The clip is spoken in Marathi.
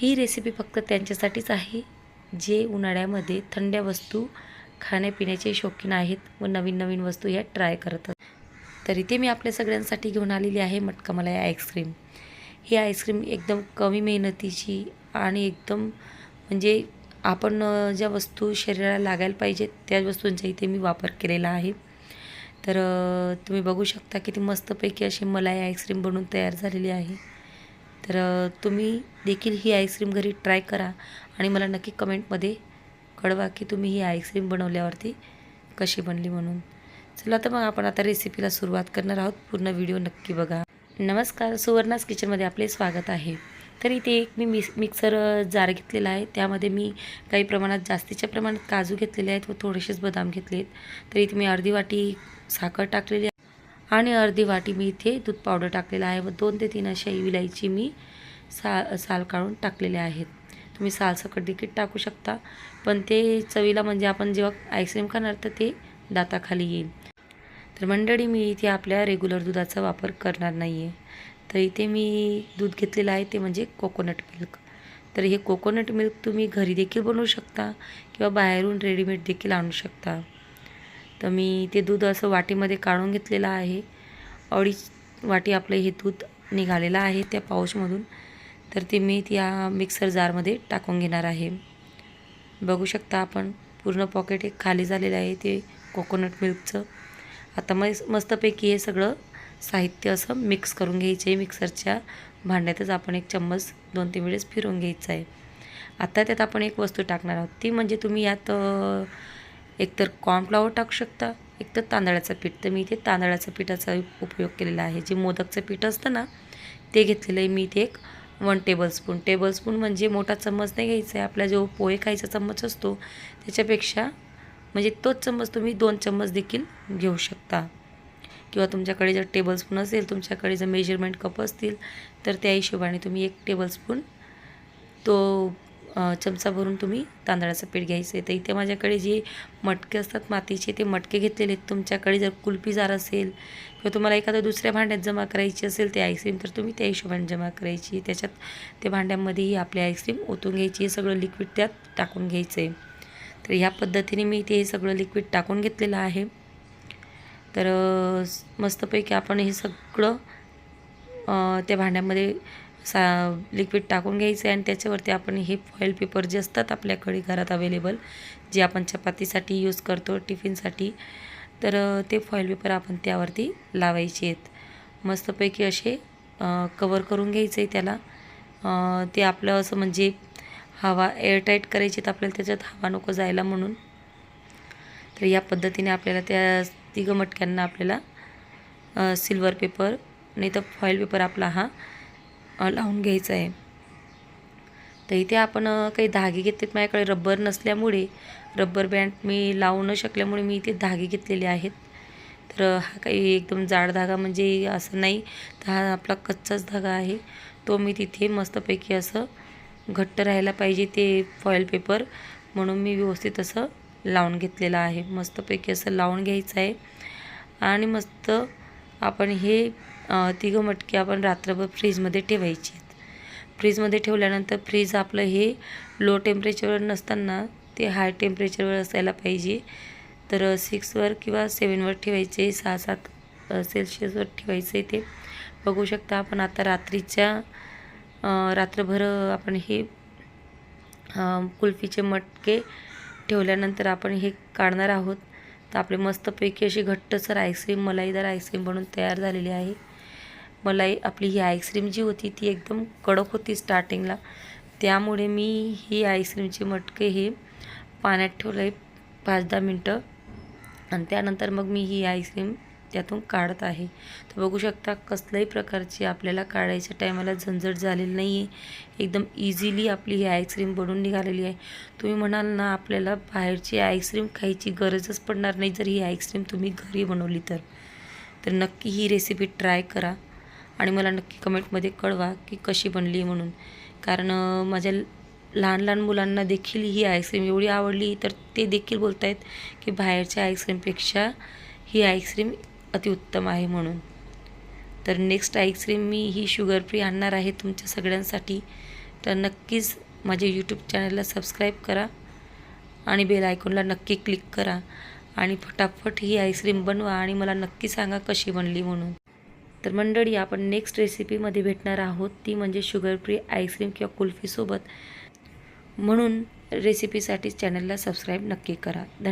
ही रेसिपी फक्त त्यांच्यासाठीच आहे जे उन्हाळ्यामध्ये थंड वस्तू खाण्यापिण्याचे शौकीन आहेत व नवीन नवीन वस्तू ह्या ट्राय करतात तर इथे मी आपल्या सगळ्यांसाठी घेऊन आलेली आहे मटका मलाई आईस्क्रीम ही आईस्क्रीम एकदम कमी मेहनतीची आणि एकदम म्हणजे आपण ज्या वस्तू शरीराला लागायला पाहिजेत त्या वस्तूंचा इथे मी वापर केलेला आहे. तर तुम्ही बघू शकता किती मस्तपैकी अशी मलाई आईस्क्रीम बनवून तयार झालेली आहे. तर तुम्ही देखील ही आईस्क्रीम घरी ट्राय करा आणि मला नक्की कमेंटमध्ये कळवा की तुम्ही ही आईस्क्रीम बनवल्यावरती कशी बनली म्हणून. चला तर मग आपण आता रेसिपीला सुरुवात करणार आहोत. पूर्ण व्हिडिओ नक्की बघा. नमस्कार. सुवर्णास किचनमध्ये आपले स्वागत आहे. तर इथे एक मी मिस मिक्सर जार घेतलेला आहे. त्यामध्ये मी काही प्रमाणात जास्तीच्या प्रमाणात काजू घेतलेले आहेत व थोडेसेच बदाम घेतले आहेत तर इथे मी अर्धी वाटी साखर टाकलेली आणि अर्धी वाटी मी इथे दूध पावडर टाकलेलं आहे व दोन ते तीन अशा विलायची मी सा साल काढून टाकलेले आहेत. तुम्ही सालसकट देखील टाकू शकता पण ते चवीला म्हणजे आपण जेव्हा आईस्क्रीम खाणार तर ते दाताखाली येईल. तर मंडळी मी इथे आपल्या रेग्युलर दुधाचा वापर करणार नाही आहे तर इथे मी दूध घेतलेलं आहे ते म्हणजे कोकोनट मिल्क तर हे कोकोनट मिल्क तुम्ही घरी देखील बनवू शकता किंवा बाहेरून रेडीमेड देखील आणू शकता. तर मी ते दूध असं वाटीमध्ये काढून घेतलेलं आहे. अडीच वाटी आपलं हे दूध निघालेलं आहे त्या पाऊचमधून. तर ते मी त्या मिक्सर जारमध्ये टाकून घेणार आहे. बघू शकता आपण पूर्ण पॉकेट एक खाली झालेलं आहे ते कोकोनट मिल्कचं. आता मस्त मस्तपैकी हे सगळं साहित्य असं मिक्स करून घ्यायचं आहे. मिक्सरच्या भांड्यातच आपण एक चम्मच दोन तीन वेळेस फिरून घ्यायचं आहे. आता त्यात आपण एक वस्तू टाकणार आहोत. ती म्हणजे तुम्ही यात एकतर कॉर्नफ्लॉवर टाकू शकता एकतर तांदळाचं पीठ. तर मी इथे तांदळाचं पिठाचा उपयोग केलेला आहे. जे मोदकचं पीठ असतं ना ते घेतलेलं आहे मी इथे एक वन टेबलस्पून टेबलस्पून म्हणजे मोठा चम्मच नाही घ्यायचा आहे. आपला जो पोहे खायचा चम्मच असतो त्याच्यापेक्षा म्हणजे तोच चम्मच तुम्ही दोन चम्मच देखील घेऊ शकता. किंवा तुमच्याकडे जर टेबलस्पून असेल तुमच्याकडे जर मेजरमेंट कप असतील तर त्या हिशोबाने तुम्ही एक टेबलस्पून तो चमचा भरून तुम्ही तांदळाचं पीठ घ्यायचं आहे. तर इथे माझ्याकडे जे मटके असतात मातीचे ते मटके घेतलेले आहेत. तुमच्याकडे जर कुल्फी जार असेल किंवा तुम्हाला एखाद्या दुसऱ्या भांड्यात जमा करायची असेल ते आईस्क्रीम तर तुम्ही त्या हिशोबाने जमा करायची त्याच्यात त्या भांड्यामध्येही आपली आईस्क्रीम ओतून घ्यायची हे सगळं लिक्विड त्यात टाकून घ्यायचं आहे. तर ह्या पद्धतीने मी इथे हे सगळं लिक्विड टाकून घेतलेलं आहे. तर मस्तपैकी आपण हे सगळं त्या भांड्यामध्ये सा लिक्विड टाकून घ्यायचं आहे आणि त्याच्यावरती आपण हे फॉईल पेपर जे असतात आपल्याकडे घरात अवेलेबल जे आपण चपातीसाठी यूज करतो टिफिनसाठी तर ते फॉईल पेपर आपण त्यावरती लावायचे आहेत. मस्तपैकी असे कवर करून घ्यायचं आहे त्याला ते आपलं असं म्हणजे हवा एअरटाईट करायची तर आपल्याला त्याच्यात हवा नको जायला म्हणून. तर या पद्धतीने आपल्याला त्या तिघं मटक्यांना आपल्याला सिल्वर पेपर नाही तर फॉईल पेपर आपला हा लावून घ्यायचं आहे तर इथे आपण काही धागे घेतलेत माझ्याकडे. रब्बर नसल्यामुळे रब्बर बँड मी लावू न शकल्यामुळे मी इथे धागे घेतलेले आहेत. तर हा काही एकदम जाड धागा म्हणजे असं नाही. तर हा आपला कच्चाच धागा आहे. तो मी तिथे मस्तपैकी असं घट्ट राहायला पाहिजे ते फॉईल पेपर म्हणून मी व्यवस्थित असं लावून घेतलेलं आहे. मस्तपैकी असं लावून घ्यायचं आहे आणि मस्त आपण हे तिघं मटके आपण रात्रभर फ्रीजमध्ये ठेवायचे आहेत. फ्रीजमध्ये ठेवल्यानंतर फ्रीज आपलं हे लो टेम्परेचरवर नसताना ते हाय टेम्परेचरवर असायला पाहिजे. तर सिक्सवर किंवा सेवनवर ठेवायचे सहा सात सेल्शियसवर ठेवायचं आहे ते. बघू शकता आपण आता रात्रीच्या रात्रभर आपण हे कुल्फीचे मटके ठेवल्यानंतर आपण हे काढणार आहोत. तर आपले मस्तपैकी अशी घट्टसर आईस्क्रीम मलाईदार आईस्क्रीम बनून तयार झालेली आहे. मलाई आपली ही आईस्क्रीम जी होती ती एकदम कडक होती स्टार्टिंगला त्यामुळे मी ही आईस्क्रीमचे मटके हे पाण्यात ठेवलं आहे पाच दहा मिनटं. आणि त्यानंतर मग मी ही आईस्क्रीम त्यातून काढत आहे. तर बघू शकता कसल्याही प्रकारची आपल्याला काढायच्या टायमाला झंझट झालेली नाही आहे एकदम इझिली आपली ही आईस्क्रीम बनून निघालेली आहे. तुम्ही म्हणाल ना आपल्याला बाहेरची आईस्क्रीम खायची गरजच पडणार नाही जर ही आईस्क्रीम तुम्ही घरी बनवली तर. तर नक्की ही रेसिपी ट्राय करा आणि मला नक्की कमेंटमध्ये कळवा की कशी बनली म्हणून. कारण माझ्या लहान लहान मुलांना देखील ही आईस्क्रीम एवढी आवडली तर ते देखील बोलत आहेत की बाहेरच्या आईस्क्रीमपेक्षा ही आईस्क्रीम अतिउत्तम आहे म्हणून. तर नेक्स्ट आईस्क्रीम मी ही शुगर फ्री आणणार आहे तुमच्या सगळ्यांसाठी. तर नक्कीच माझ्या यूट्यूब चॅनलला सबस्क्राईब करा आणि बेल आयकॉनला नक्की क्लिक करा आणि फटाफट ही आईस्क्रीम बनवा आणि मला नक्की सांगा कशी बनली म्हणून. तर मंडळी आपण नेक्स्ट रेसिपीमध्ये भेटणार आहोत. ती म्हणजे शुगर फ्री आईस्क्रीम किंवा कुल्फीसोबत म्हणून रेसिपीसाठी चॅनलला सबस्क्राईब नक्की करा. धन्यवाद.